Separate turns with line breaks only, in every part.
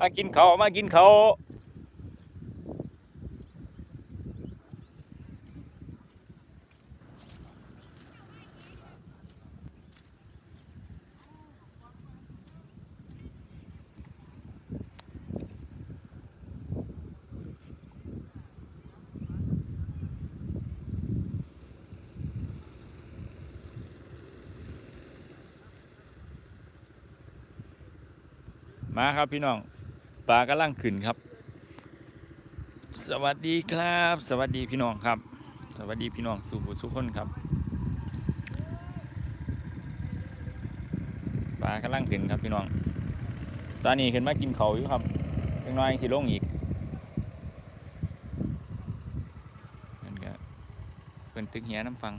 มากินเขามากินเขามาครับพี่น้อง ปลากำลังขึ้นครับ สวัสดีครับ สวัสดีพี่น้องครับ สวัสดีพี่น้องสู่ผู้สุขคนครับปลากำลังขึ้นครับพี่น้อง ตอนนี้ขึ้นมากินเขาอยู่ครับจังน้อยสิลงอีกนั่นก็เป็นตึกเหียน้ำฟัง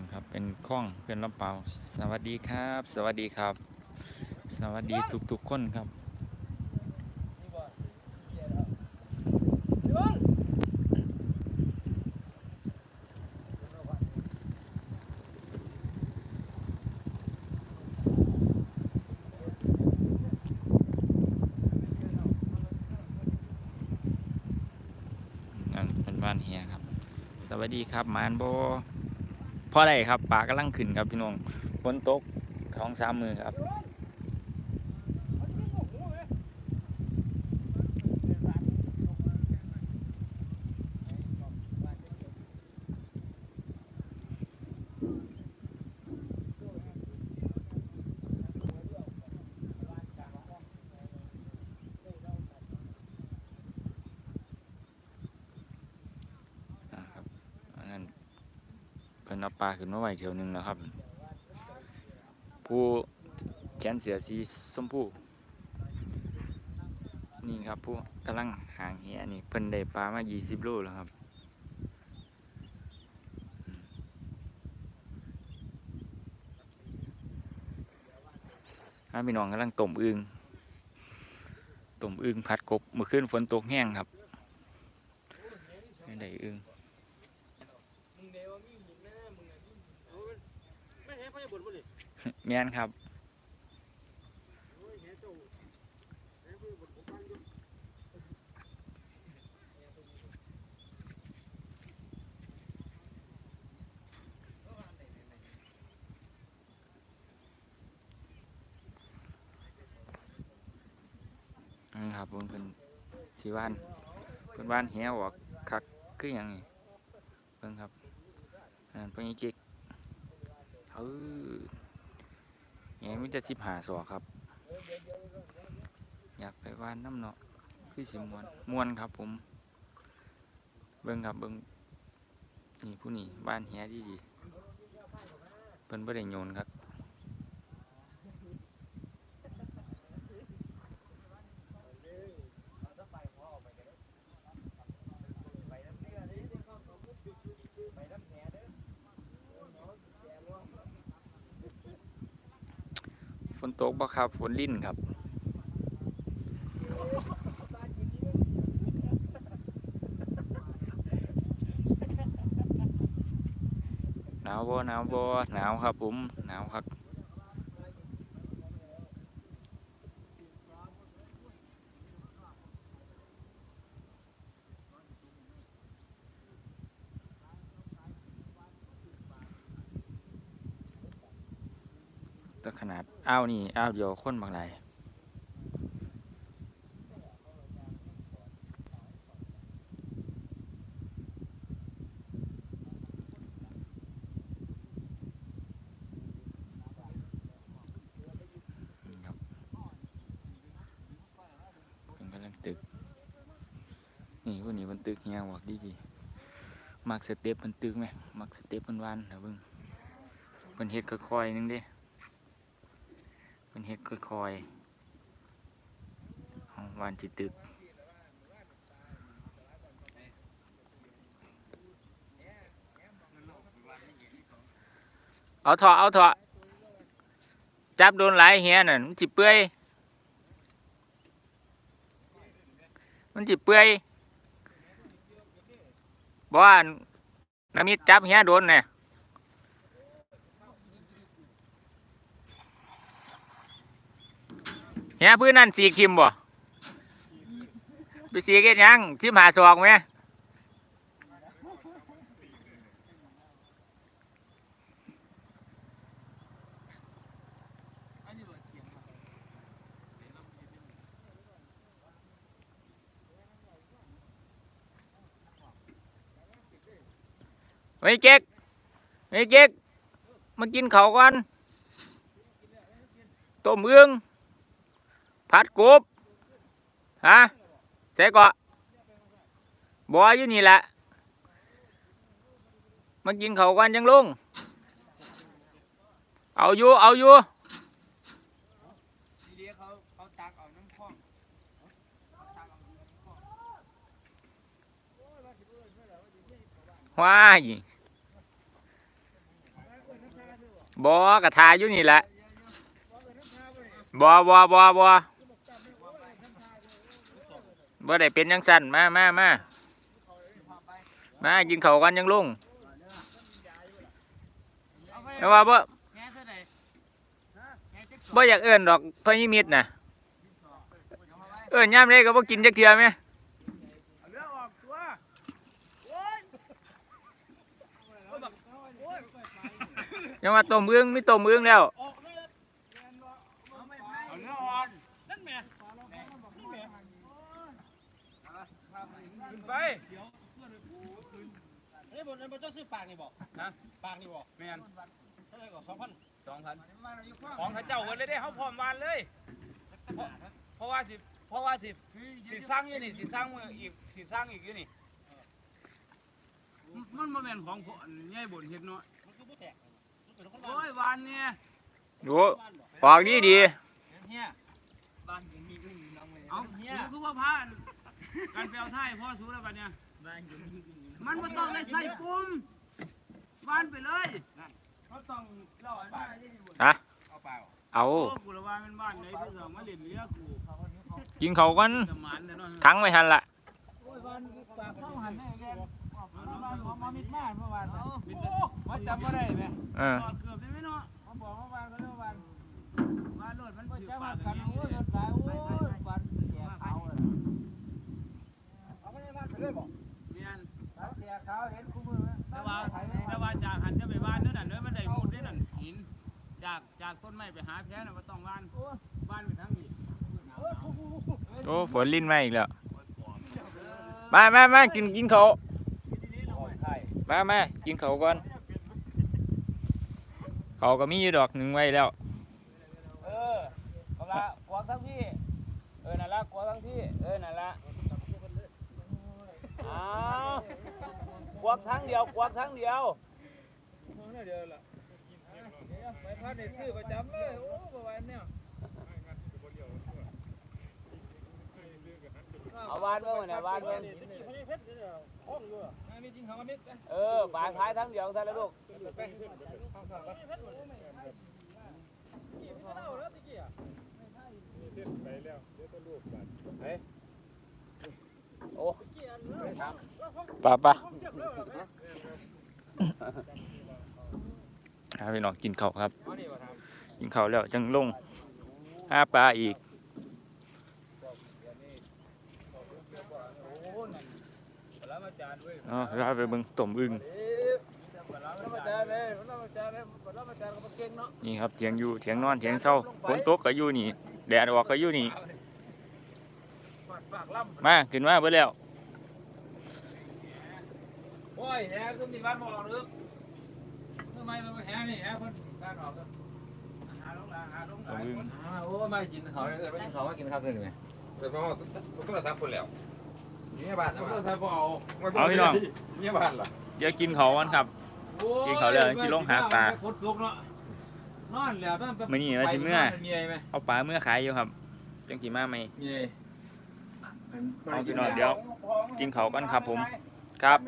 นะครับเป็นค ล้องเพื่อนลำเปาสวัสดีครับ สวัสดีครับ สวัสดีทุกๆคนครับนั่นเป็นบ้านเฮียครับ สวัสดีครับมานโบ พราะอะไรครับปลากำลังขึ้นครับพี่น้องฝนตกท้องสามมือครับอันนั้น เพิ่นเอาปลาขึ้นมาไว้เที่ยวหนึ่งแล้วครับ ผู้แขนเสือสีชมพูนี่ครับผู้กำลังหางเหียนี่เพิ่นได้ปลามา 20 โลแล้วครับพี่น้องกำลังต้มอึงต้มอึงผัดกบเมื่อคืนฝนตกแห้งครับ
ฟังอยู่
นั่นครับเพิ่นเพิ่นสีว่านเพิ่นว่านเหี่ยวออกคักคือหยังนี่เบิ่งครับอันนั้นเพิ่นจิกเออ แหงมีแต่15ศอกครับ อยากไปว่านน้ำเนาะคือสิมวนมวนครับผม เบิ้งครับเบิ้งนี่ผู้นี่บ้านเฮียดีดีๆเพิ่นบ่ได้โยนครับ นตกบ่ครับฝนลิ่นครับหนาวบ่หนาวบ่หนาวครับผมหนาวครับ แต่ขนาดอ้าวนี่อ้าวเดียวคนบางไรนี่คนกำลังตึกนี่พวกนี้มันตึกเฮียบอกดีดีมักสเต็ปมันตึกไหมมักสเต็ปมันวานนะเบิ่งเพิ่นเฮ็ดค่อยๆนึงเด้ เป็นเฮ็ดค่อยๆเอาวานจิตึกเอาเถอะเอาเถอะจับโดนหลายเฮียน่ะมันจิเปื่อยมันจิเปื่อยบ่ว่าน้ำมิดจับเฮียโดนเนี่ย เฮียพื้นนั่นสีคิมบ่ไปสีเกตยังชิมหาศอกไหม
อันนี้บ่เขียงครับ
เฮ้ยเจ๊กเฮ้ยเจ๊กมากินเขาก่อนต้มเอื้อง ผัดกบฮะใส่เกาะบอยอยู่นี่แหละมากินเขาก่อนจังลุงเอาอยู่เอาอยู่
ว้า
ยบอกระทาอยู่นี่แหละบอบอบอบอ บ่ได้เป็นยังสั่นมามามามากินเขากันยังลุง
เอาไป
แต่ว่าบ่
แง่าอง
บ่อยากเอิ้นดอกพญิมิตรนะเอิ้นยามใดก็บ่กินจักเทื่อแม่า
เรือออกตัวโอ้ยโอ้ยบักโอ้ย
ยังว่าต้มเอื้องไมีต้มเอื้องแล้ว
ออกเลยเอาไม่ไม่เอาเรืออ่อนนั่นแหม่นี่แหม่ ขึ้นไปเฮ้ยบนนั้นบนต้องซื้อปากนี่บอกนะปากนี่บอกแม่นเท่าไหร่ก่อนสองพันสองพันของข้าเจ้าเงินเลยได้เขาพร้อมวานเลยเพราะเพราะว่าสิเพราะว่าสิสิสร้างอยู่นี่สิสร้างมืออีกสิสร้างอีกอยู่นี่มันมาเป็นของผมง่ายบนเห็ดเนาะโอ้ยวานเนี่ย
โอ้ออกดีดี
เฮียบ้านยังมีอึ้งน้องเลยเอาเฮียคือว่าพา การแปลวไทยพ่อสู้แล้วบัดเนี่ยมันไม่ต้องเลยใส่ปุ่มบ้านไปเลยเขาต้องเล่าอันนี้
ๆฮะ
เอาเปล่า
เอา
โอ้กูละว่ามันบ้านไหนที่สองมาเล่นเรือกู
กินข้าวกัน
สมานเนาะ
ขังไว้หั่นล่ะ
โอ้ยวันปากเข้าหันแม่แกมามามามิดมาเมื่อวานว่าจำบ่ได้ไหม
เออ
เกือบได้ไหมเนาะมาบอกเมื่อวานก็เรื่องวันมารถมันถือปากกันโอ้ยรถหลายโอ้ยวันแก่เขาเอาไม่ได้บ้านไปเลยบอกเมียนแก่เขาเห็นคู่มือแต่ว่าแต่ว่าจากหันจะไปบ้านนั่นน่ะเนื้อมันได้มุดได้นั่นหิน จากจากต้นไม้ไปหาแพ้น่ะว่าต้องบ้านบ้านไปทั้งนี้
โอ้ฝนลิ้นมาอีกแล้ว มามามากินกินข้าวมามากินข้าวก่อนข้าวก็มีอยู่ดอกหนึ่งไว้แล้ว
เออเอาละกวางทั้งพี่ เออนั่นละกวางทั้งพี่ เออนั่นละอ้าวกวางทั้งเดียวกวางทั้งเดียวเดียวละ ไปพัดเด็ดซื้อประจำเลย โอ้ประวันเนี่ยเอาวานเมื่อวันไหนวานเมื่อเออปลาท้ายทั้งเดียวซะแล้วลูกโอ้
ป่ะป่ะครับพี่น้องกินข้าวครับ กินข้าวแล้วจังลงหาปลาอีกอ๋อราไปเบิ่งต้มอึ่งนี่ครับเถียงอยู่เถียงนอนเถียงเศร้าฝนตกก็อยู่นี่ แดดออกก็อยู่นี่ มาขึ้นมาเบิดแล้ว
โอ้ยแหคือมีบ้านมองลึก ไมมันแหงนี่แหเพิ่นบ้านออกก็หาลงหลาหาลงหลามง
อึ่ง
โอ้ไม่กินเขาเออไม่กินเขาไม่กินข้าวเลยไหม
เดี๋ยพ่อต้องรับคนแล้วเมียบ้านนะ
ก็ใส่บ่เอา
เอาพี่น้อง
เมียบ้านล่ะ
เดี๋ยวกินเขาวันครับ กินเขาวแล้วสิลงหาปลา
ฝนตกเนาะนอนแล้วตั้งแต่
มื้อนี้ว่าสิเมื่อ
ไปเมียไหม
เอาปลาเมื่อขายอยู่ครับจังสีมาไหม
เมี
เอาพี่น้องเดี๋ยวกินเขากันครับผมครับ